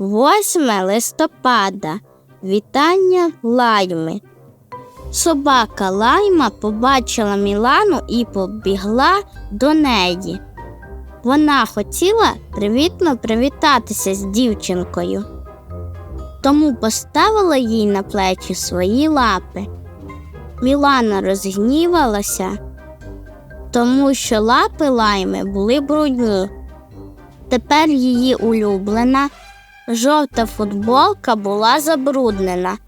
8 листопада. Вітання лайми. Собака лайма побачила Мілану і побігла до неї. Вона хотіла привітно привітатися з дівчинкою, тому поставила їй на плечі свої лапи. Мілана розгнівалася, тому що лапи лайми були брудні. Тепер її улюблена жовта футболка була забруднена.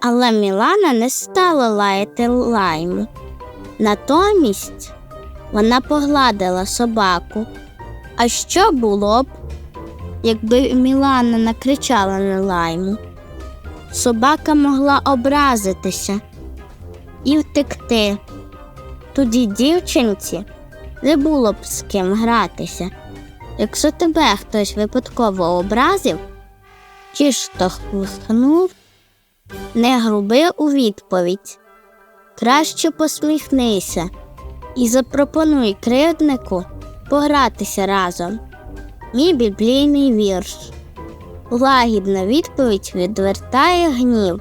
Але Мілана не стала лаяти лайму. Натомість вона погладила собаку. А що було б, якби Мілана накричала на лайму? Собака могла образитися і втекти. Тоді дівчинці не було б з ким гратися. Якщо тебе хтось випадково образив чи штовхнув, не груби у відповідь. Краще посміхнися і запропонуй кривднику погратися разом. Мій біблійний вірш. Лагідна відповідь відвертає гнів,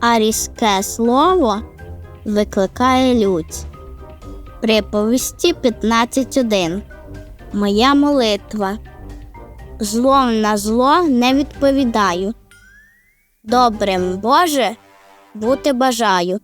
а різке слово викликає лють. Приповісті 15.1 Моя молитва. Злом на зло не відповідаю. Добрим Боже, бути бажаю.